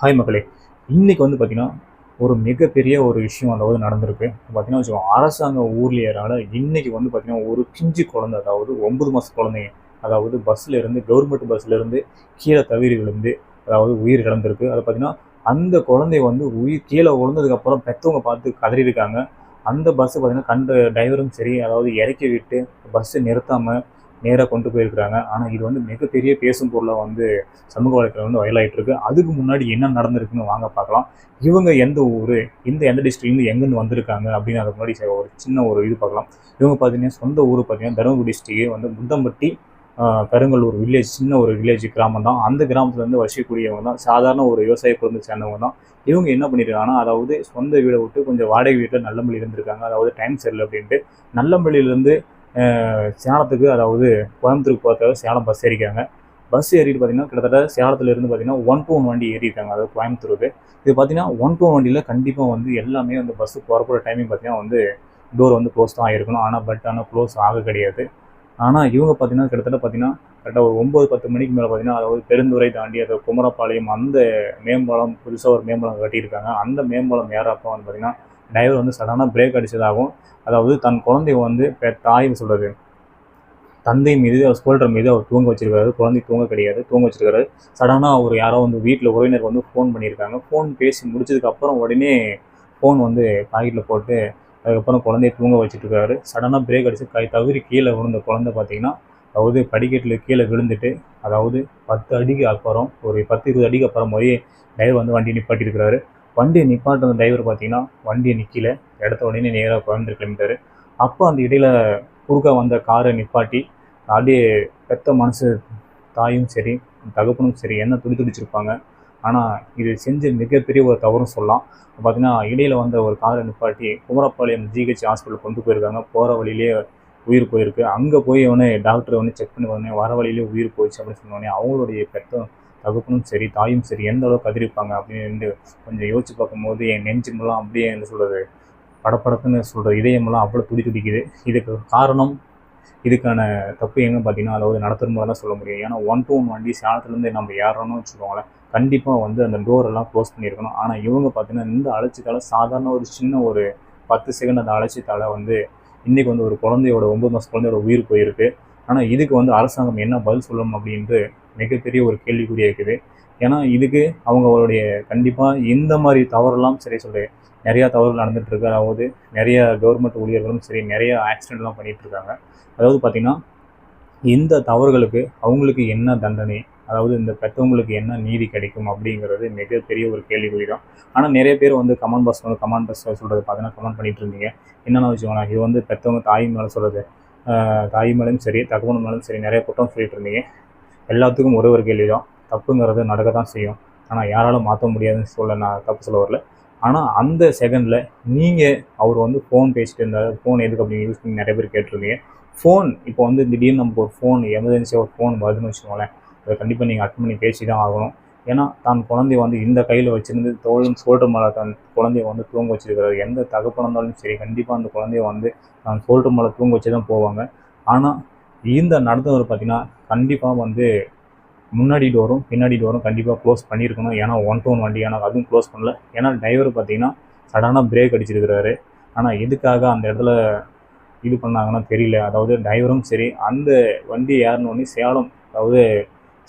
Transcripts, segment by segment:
Hi மக்களே இன்றைக்கி வந்து பார்த்திங்கன்னா ஒரு மிகப்பெரிய ஒரு விஷயம் அதாவது நடந்திருக்கு. பார்த்தீங்கன்னா வச்சுக்கோங்க அரசாங்க ஊழியரால் இன்றைக்கி வந்து பார்த்திங்கன்னா ஒரு பிஞ்சு குழந்தை அதாவது ஒன்பது மாத குழந்தைங்க அதாவது பஸ்ஸில் இருந்து கவர்மெண்ட் பஸ்ஸில் இருந்து கீழே தவறி விழுந்து அதாவது உயிர் இழந்திருக்கு. அதை பார்த்திங்கன்னா அந்த குழந்தை வந்து உயிர் கீழே விழுந்ததுக்கப்புறம் பெற்றவங்க பார்த்து கதறியிருக்காங்க. அந்த பஸ்ஸை பார்த்திங்கன்னா கண்ட டிரைவரும் சரி அதாவது இறக்கி விட்டு பஸ்ஸை நிறுத்தாமல் நேராக கொண்டு போயிருக்கிறாங்க. ஆனால் இது வந்து மிகப்பெரிய பேசும் பொருளாக வந்து சமூக வலைத்தளம் வந்து வயலாகிட்டு இருக்கு அதுக்கு முன்னாடி என்ன நடந்திருக்குன்னு வாங்க பார்க்கலாம். இவங்க எந்த ஊர் இந்த எந்த டிஸ்ட்ரிக்ட்லேருந்து எங்கேருந்து வந்திருக்காங்க அப்படின்னு அதுக்கு முன்னாடி ஒரு சின்ன ஒரு இது பார்க்கலாம். இவங்க பார்த்தீங்கன்னா சொந்த ஊர் பார்த்தீங்கன்னா தருமபுரி டிஸ்ட்ரிக்ட் வந்து முத்தம்பட்டி ஆஹ், வில்லேஜ் சின்ன ஒரு வில்லேஜ் கிராமம் தான். அந்த கிராமத்துலேருந்து வசிக்கக்கூடியவங்க தான். சாதாரண ஒரு விவசாய குடும்பத்தை சேர்ந்தவங்க தான். இவங்க என்ன பண்ணியிருக்காங்கன்னா அதாவது சொந்த வீடை விட்டு கொஞ்சம் வாடகை வீட்டில் நல்லம்பள்ளி இருந்திருக்காங்க. அதாவது டைம் சரியில்லை அப்படின்ட்டு நல்லம்பள்ளியிலேருந்து சேலத்துக்கு அதாவது கோயம்புத்தூருக்கு போகிறதுக்காக சேலம் பஸ் ஏறிக்காங்க பஸ் ஏறிட்டு பார்த்தீங்கன்னா கிட்டத்தட்ட சேலத்தில் இருந்து பார்த்தீங்கன்னா ஒன் டூ ஒன் வண்டி ஏறியிருக்காங்க. அதாவது கோயம்புத்தூருக்கு. இது பார்த்தீங்கன்னா ஒன் டூ வண்டியில் கண்டிப்பாக வந்து எல்லாமே வந்து பஸ்ஸு போகிற டைமிங் பார்த்தீங்கன்னா வந்து டோர் வந்து க்ளோஸ் தான் ஆகிருக்கணும் ஆனால் பட் ஆனால் க்ளோஸ் ஆக கிடையாது. ஆனால் இவங்க பார்த்தீங்கன்னா கிட்டத்தட்ட பார்த்தீங்கன்னா கரெக்டாக ஒரு ஒம்பது பத்து மணிக்கு மேலே பார்த்தீங்கன்னா அதாவது பெருந்துறை தாண்டி அது குமரப்பாளையம் அந்த மேம்பாலம் புதுசாக ஒரு மேம்பாலம் கட்டியிருக்காங்க. அந்த மேம்பாலம் ஏறப்போ வந்து பார்த்தீங்கன்னா டிரைவர் வந்து சடனாக பிரேக் அடித்ததாகவும் அதாவது தன் குழந்தைய வந்து பெ- தாய் சொல்கிறது தந்தை மீது அவர் சோல்டர் மீது அவர் தூங்க வச்சிருக்காரு குழந்தை தூங்க கிடையாது தூங்க வச்சிருக்காரு சடனாக அவர் யாரோ வந்து வீட்டில் உறவினர் வந்து ஃபோன் பண்ணியிருக்காங்க. ஃபோன் பேசி முடிச்சதுக்கப்புறம் உடனே ஃபோன் வந்து பாக்கெட்டில் போட்டு அதுக்கப்புறம் குழந்தைய தூங்க வச்சுட்டுருக்காரு சடனாக பிரேக் அடித்து கை தவிர கீழே விழுந்த குழந்தை பார்த்தீங்கன்னா அதாவது படிக்கட்டில் கீழே விழுந்துட்டு அதாவது பத்து அடிக்கு அப்புறம் ஒரு பத்து இருபது அடிக்கு அப்புறம் போய் டிரைவர் வந்து வண்டி நிப்பாட்டியிருக்கிறாரு. வண்டியை நிப்பாட்டின டிரைவர் பார்த்தீங்கன்னா வண்டியை நிற்கல இடத்த உடனே நேராக கோயம்புத்தூர் கிளம்பிட்டாரு. அப்போ அந்த இடையில் குறுக்க வந்த காரை நிப்பாட்டி அப்படியே பெத்த மனசு தாயும் சரி தகப்பனும் சரி என்ன துடி துடிச்சிருப்பாங்க. ஆனால் இது செஞ்ச மிகப்பெரிய ஒரு தவறும் சொல்லலாம். பார்த்தீங்கன்னா இடையில் வந்த ஒரு காரை நிப்பாட்டி குமரப்பாளையம் ஜிஹெச் ஹாஸ்பிட்டல் கொண்டு போயிருக்காங்க. போகிற வழியிலே உயிர் போயிருக்கு. அங்கே போய் உடனே டாக்டர் வந்து செக் பண்ணி உடனே வர வழியிலே உயிர் போயிடுச்சு அப்படின்னு சொன்னோடனே அவங்களுடைய பெத்த தகுக்கணும் சரி தாயும் சரி எந்த அளவுக்கு கதிரிப்பாங்க அப்படின்னு கொஞ்சம் யோசிச்சு பார்க்கும்போது என் நெஞ்சுமெல்லாம் அப்படியே என்ன சொல்கிறது படப்படத்துன்னு சொல்கிற இதயமெல்லாம் அவ்வளோ துடி துடிக்குது. இதுக்கு காரணம் இதுக்கான தப்பு எங்கே பார்த்தீங்கன்னா அதாவது நடத்துகிற மாதிரி தான் சொல்ல முடியும். ஏன்னா ஒன் டூ ஒன் வண்டி சேலத்துலேருந்து நம்ம ஏறணும்னு வச்சுக்கோங்களேன். கண்டிப்பாக வந்து அந்த டோரெல்லாம் க்ளோஸ் பண்ணியிருக்கணும். ஆனால் இவங்க பார்த்தீங்கன்னா இந்த அலட்சியத்தால் சாதாரண ஒரு சின்ன ஒரு பத்து செகண்ட் அந்த அழைச்சித்தால வந்து இன்றைக்கி வந்து ஒரு குழந்தையோட ஒம்பது மாதம் குழந்தையோட உயிர் போயிருக்கு. ஆனால் இதுக்கு வந்து அரசாங்கம் என்ன பதில் சொல்லணும் அப்படின்ட்டு மிகப்பெரிய ஒரு கேள்விக்குறியாக இருக்குது. ஏன்னா இதுக்கு அவங்களுடைய கண்டிப்பாக இந்த மாதிரி தவறெல்லாம் சரி சொல்கிறேன் நிறையா தவறுகள் நடந்துகிட்ருக்கு அதாவது நிறைய கவர்மெண்ட் ஊழியர்களும் சரி நிறைய ஆக்சிடென்ட்லாம் பண்ணிகிட்ருக்காங்க அதாவது பார்த்திங்கன்னா இந்த தவறுகளுக்கு அவங்களுக்கு என்ன தண்டனை அதாவது இந்த பெற்றவங்களுக்கு என்ன நீதி கிடைக்கும் அப்படிங்கிறது மிகப்பெரிய ஒரு கேள்விக்குறி தான். ஆனால் நிறைய பேர் வந்து கமெண்ட் பாக்ஸ் வந்து கமெண்ட் பாக்ஸ் சொல்கிறது பார்த்தீங்கன்னா கமெண்ட் பண்ணிட்டு இருந்தீங்க என்னென்ன வச்சுக்கோங்களேன் இது வந்து பெற்றவங்க தாய் மேலே சொல்கிறது தாய் மேலேயும் சரி தகவல் மேலும் சரி நிறைய குற்றம் சொல்லிட்டு இருந்தீங்க எல்லாத்துக்கும் ஒரே ஒரு கேள்வி தான் தப்புங்கிறது நடக்க தான் செய்யும். ஆனால் யாராலும் மாற்ற முடியாதுன்னு சொல்ல நான் தப்பு சொல்ல வரல. ஆனால் அந்த செகண்டில் நீங்கள் அவர் வந்து ஃபோன் பேசிட்டு இருந்தார். ஃபோன் எதுக்கு அப்படின்னு யூஸ் பண்ணி நிறைய பேர் கேட்டிருந்தீங்க. ஃபோன் இப்போ வந்து திடீர்னு நமக்கு ஒரு ஃபோன் எமர்ஜென்சியாக ஒரு ஃபோன் வருதுன்னு வச்சுக்கோங்களேன். அதை கண்டிப்பாக நீங்கள் அட்டன் பண்ணி பேசி தான் ஆகணும். ஏன்னா தான் குழந்தைய வந்து இந்த கையில் வச்சுருந்து தோளும் சோல்டர் மேலே தன் குழந்தைய வந்து தூங்க வச்சிருக்கிறார். எந்த தகப்பனாக இருந்தாலும் சரி கண்டிப்பாக அந்த குழந்தைய வந்து தான் சோல்டர் மேலே தூங்க வச்சு தான் போவாங்க. ஆனால் இந்த நடந்தவர் பார்த்தீங்கன்னா கண்டிப்பாக வந்து முன்னாடி டோரும் பின்னாடி டோரும் கண்டிப்பாக க்ளோஸ் பண்ணியிருக்கணும். ஏன்னா ஒன் டோன் வண்டி ஆனால் அதுவும் க்ளோஸ் பண்ணல. ஏன்னா டிரைவர் பார்த்தீங்கன்னா சடனாக பிரேக் அடிச்சிருக்கிறாரு. ஆனால் எதுக்காக அந்த இடத்துல இது பண்ணாங்கன்னா தெரியல. அதாவது டிரைவரும் சரி அந்த வண்டி ஏறினோடனே சேலம் அதாவது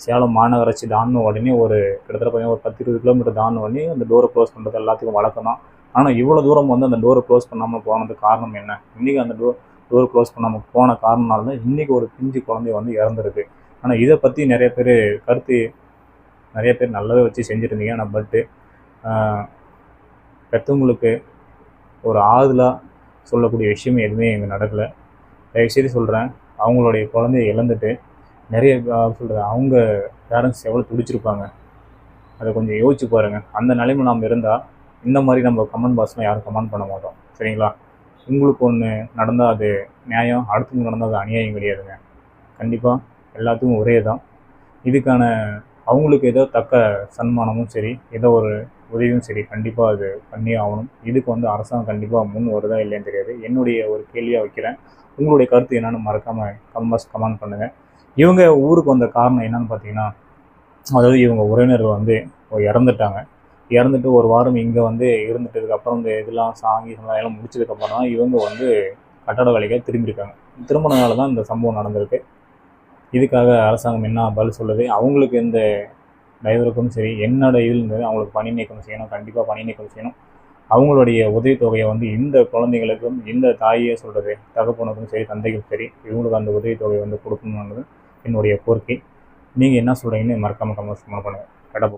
சேலம் மாநகராட்சி தாண்டின உடனே ஒரு கிட்டத்தட்ட பார்த்தீங்கன்னா ஒரு பத்து இருபது கிலோமீட்டர் தாண்டின உடனே அந்த டோரை க்ளோஸ் பண்ணுறது எல்லாத்துக்கும் வழக்கம் தான். ஆனால் இவ்வளோ தூரம் வந்து அந்த டோரை க்ளோஸ் பண்ணாமல் போனதுக்கு காரணம் என்ன? இன்றைக்கி அந்த டோர் டோர் க்ளோஸ் பண்ணாமல் போன காரணனால தான் இன்றைக்கி ஒரு பிஞ்சு குழந்தை வந்து இறந்துருக்கு. ஆனால் இதை பற்றி நிறைய பேர் கருத்து நிறைய பேர் நல்லாவே வச்சு செஞ்சுருந்தீங்க ஆனால் பட்டு பெற்றவங்களுக்கு ஒரு ஆறுதலாக சொல்லக்கூடிய விஷயம் எதுவுமே இங்கே நடக்கலை. தயவுசெய்து சொல்கிறேன் அவங்களுடைய குழந்தைய இழந்துட்டு நிறைய சொல்கிறது அவங்க பேரண்ட்ஸ் எவ்வளோ துடிச்சிருப்பாங்க. அதை கொஞ்சம் யோசிச்சு பாருங்கள் அந்த நிலைமை நாம் இருந்தால் இந்த மாதிரி நம்ம கமெண்ட் பாக்ஸ்லாம் யாரும் கமெண்ட் பண்ண மாட்டோம். சரிங்களா? உங்களுக்கு ஒன்று நடந்தால் அது நியாயம் அடுத்தவங்க நடந்தால் அது அநியாயம் கிடையாதுங்க. கண்டிப்பாக எல்லாத்துக்கும் ஒரே தான் இதுக்கான அவங்களுக்கு ஏதோ தக்க சன்மானமும் சரி ஏதோ ஒரு உதவியும் சரி கண்டிப்பாக அது பண்ணி ஆகணும். இதுக்கு வந்து அரசாங்கம் கண்டிப்பாக முன் வருதா இல்லைன்னு தெரியாது. என்னுடைய ஒரு கேள்வியாக வைக்கிறேன். உங்களுடைய கருத்து என்னென்னு மறக்காமல் கம்பஸ் கமெண்ட் பண்ணுங்கள் இவங்க ஊருக்கு வந்த காரணம் என்னன்னு பார்த்தீங்கன்னா அதாவது இவங்க உறவினர்கள் வந்து இறந்துட்டாங்க. இறந்துட்டு ஒரு வாரம் இங்கே வந்து இருந்துட்டதுக்கப்புறம் இந்த இதெல்லாம் சாங்கி சமுதாயம் முடிச்சதுக்கப்புறம் தான் இவங்க வந்து கட்டட வேலைகள் திரும்பியிருக்காங்க. திரும்பினால தான் இந்த சம்பவம் நடந்திருக்கு. இதுக்காக அரசாங்கம் என்ன பதில் சொல்லுது? அவங்களுக்கு இந்த டிரைவருக்கும் சரி என்னோட இதில் இருந்தது அவங்களுக்கு பணி நீக்கம் செய்யணும் கண்டிப்பாக பணி நீக்கம் செய்யணும். அவங்களுடைய உதவித்தொகையை வந்து இந்த குழந்தைங்களுக்கும் இந்த தாயே சொல்கிறது தகப்பனுக்கும் சரி தந்தைக்கும் சரி இவங்களுக்கு அந்த உதவித்தொகையை வந்து கொடுக்கணுன்றது என்னுடைய கோரிக்கை. நீங்கள் என்ன சொல்கிறீங்கன்னு மறக்காமல் கமெண்ட்ஸ் பண்ணுங்கள் கடப்போம்